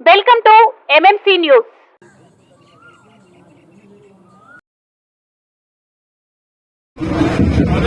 Welcome to MMC news కల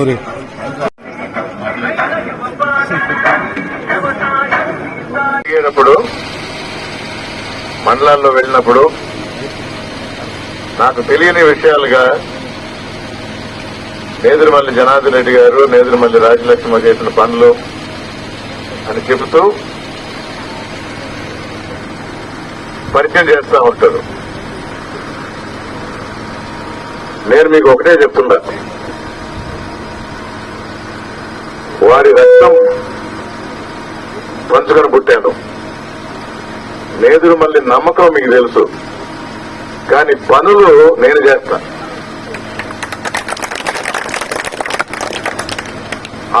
sorry. తిరిగేటప్పుడు మండలాల్లో వెళ్ళినప్పుడు నాకు తెలియని విషయాలుగా నేదురుమల్లి జనార్దన్ రెడ్డి గారు నేదురుమల్లి రాజలక్ష్మి చేసిన పనులు అని చెబుతూ పరిచయం చేస్తూ ఉంటారు. నేను మీకు ఒకటే చెప్తున్నా. వారి రక్తం పంచుకొని పుట్టాను. నేదురు మళ్ళీ నమ్మకం మీకు తెలుసు. కానీ పనులు నేను చేస్తా.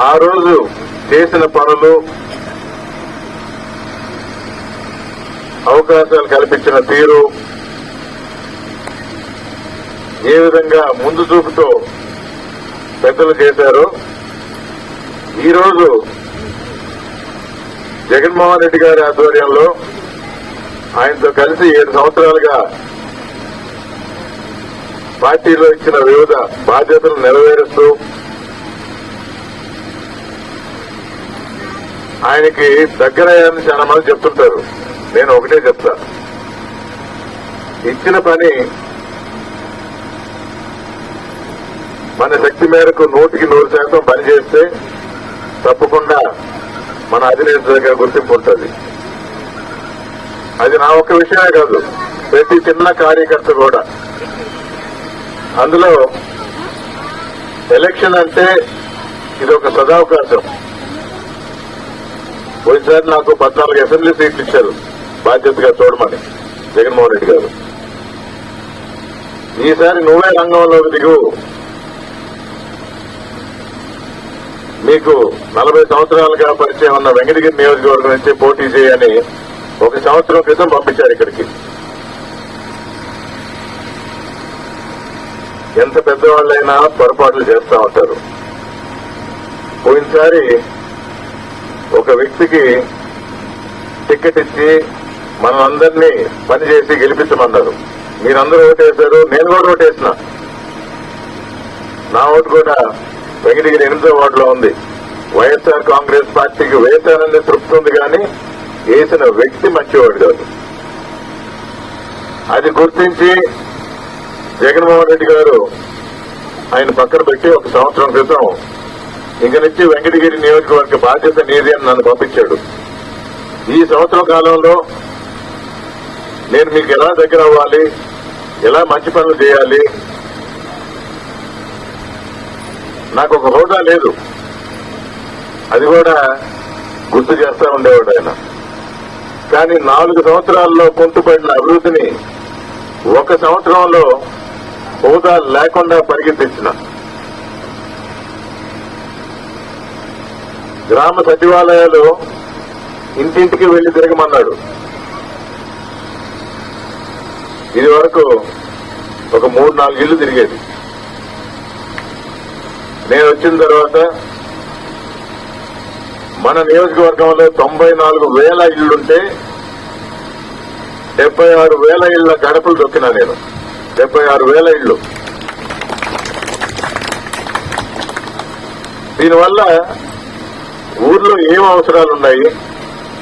ఆ రోజు చేసిన పనులు అవకాశాలు కల్పించిన తీరు ఏ విధంగా ముందు చూపుతో పెద్దలు చేశారో ఈరోజు జగన్మోహన్ రెడ్డి గారి ఆధ్వర్యంలో ఆయనతో కలిసి ఏడు సంవత్సరాలుగా పార్టీలో ఇచ్చిన వివిధ బాధ్యతలు నెరవేరుస్తూ ఆయనకి దగ్గరయ్యాలని చాలా మంది చెప్తుంటారు. నేను ఒకటే చెప్తా. ఇచ్చిన పని మన శక్తి మేరకు నూటికి నూరు శాతం పనిచేస్తే తప్పకుండా మన అధినేత దగ్గర గుర్తింపు ఉంటుంది. అది నా ఒక్క విషయమే కాదు ప్రతి చిన్న కార్యకర్త కూడా. అందులో ఎలక్షన్ అంటే ఇది ఒక సదావకాశం. పోయినసారి నాకు పద్నాలుగు అసెంబ్లీ సీట్లు ఇచ్చారు బాధ్యతగా చూడమని జగన్మోహన్ రెడ్డి గారు. ఈసారి నువ్వే రంగంలోకి దిగు. మీకు నలభై సంవత్సరాలుగా పరిచయం ఉన్న వెంకటగిరి నియోజకవర్గం నుంచి పోటీ చేయని ఒక సంవత్సరం క్రితం పంపించారు ఇక్కడికి. ఎంత పెద్దవాళ్ళైనా పొరపాట్లు చేస్తూ ఉంటారు. పోయినసారి ఒక వ్యక్తికి టికెట్ ఇచ్చి మనం అందరినీ పనిచేసి గెలిపించమన్నారు. మీరందరూ ఓటేశారు నేను కూడా ఓటేసిన. నా ఓటు కూడా వెంకటగిరి ఎనిమిదో వార్డులో ఉంది. వైఎస్ఆర్ కాంగ్రెస్ పార్టీకి వేసానని తృప్తి ఉంది కానీ వేసిన వ్యక్తి మంచివాడు కాదు. అది గుర్తించి జగన్మోహన్ రెడ్డి గారు ఆయన పక్కన పెట్టి ఒక సంవత్సరం క్రితం ఇంక నుంచి వెంకటగిరి నియోజకవర్గ బాధ్యత నీది అని నన్ను పంపించాడు. ఈ సంవత్సరం కాలంలో నేను మీకు ఎలా దగ్గర అవ్వాలి ఎలా మంచి పనులు చేయాలి నాకు ఒక హోదా లేదు. అది కూడా గుర్తు చేస్తా ఉండేవాడు ఆయన. కానీ నాలుగు సంవత్సరాల్లో కుంటుపడిన అభివృద్ధిని ఒక సంవత్సరంలో హోదా లేకుండా పరిగెత్తించిన. గ్రామ సచివాలయాలు ఇంటింటికి వెళ్ళి తిరగమన్నాడు. ఇది వరకు ఒక మూడు నాలుగు ఇళ్ళు తిరిగేది. నేను వచ్చిన తర్వాత మన నియోజకవర్గంలో తొంభై నాలుగు వేల ఇళ్ళుంటే డెబ్బై ఆరు వేల ఇళ్ళ గడపలు దొక్కినా నేను. డెబ్బై ఆరు వేల ఇళ్ళు దీనివల్ల ఊర్లో ఏం అవసరాలు ఉన్నాయి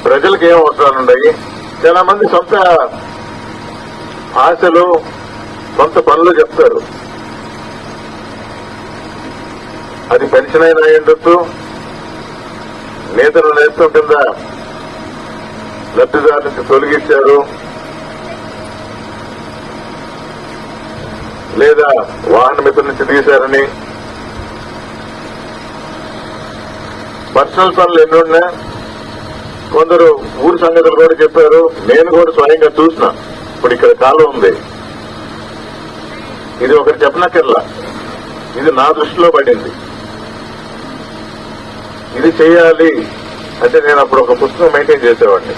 ప్రజలకు ఏం అవసరాలు ఉన్నాయి చాలా మంది సొంత ఆశలు సొంత పనులు చెప్తారు. అది పెన్షన్ అయినా అయ్యుండొచ్చు నేతలు నేస్తం కింద లబ్ధిదారు నుంచి తొలగించారు లేదా వాహన మిత్రుల నుంచి తీశారని. పర్సనల్ పనులు ఎన్నున్నా కొందరు ఊరు సంగతులు కూడా చెప్పారు. నేను కూడా స్వయంగా చూసిన. ఇప్పుడు ఇక్కడ కాలం ఉంది. ఇది ఒకటి చెప్పనక్కర్లా. ఇది నా దృష్టిలో పడింది. ఇది చేయాలి అంటే నేను అప్పుడు ఒక పుస్తకం మెయింటైన్ చేసేవాడిని.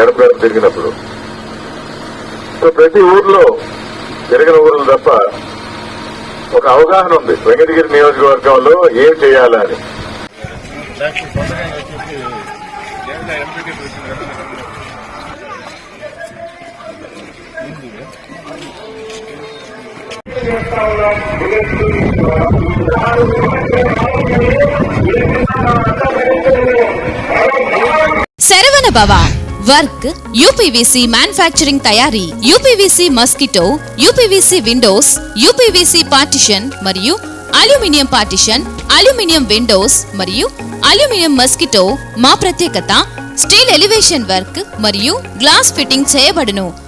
గడప గడప తిరిగినప్పుడు. సో ప్రతి ఊర్లో తిరిగిన ఊర్లు తప్ప ఒక అవగాహన ఉంది. వెంకటగిరి నియోజకవర్గంలో ఏం చేయాలని. Saravana Bhava work UPVC manufacturing తయారీ UPVC mosquito UPVC windows UPVC partition మరియు అల్యూమినియం పార్టిషన్ అల్యూమినియం విండోస్ మరియు అల్యూమినియం మస్కిటో మా ప్రత్యేకత స్టీల్ ఎలివేషన్ వర్క్ మరియు గ్లాస్ ఫిట్టింగ్ చేయబడును.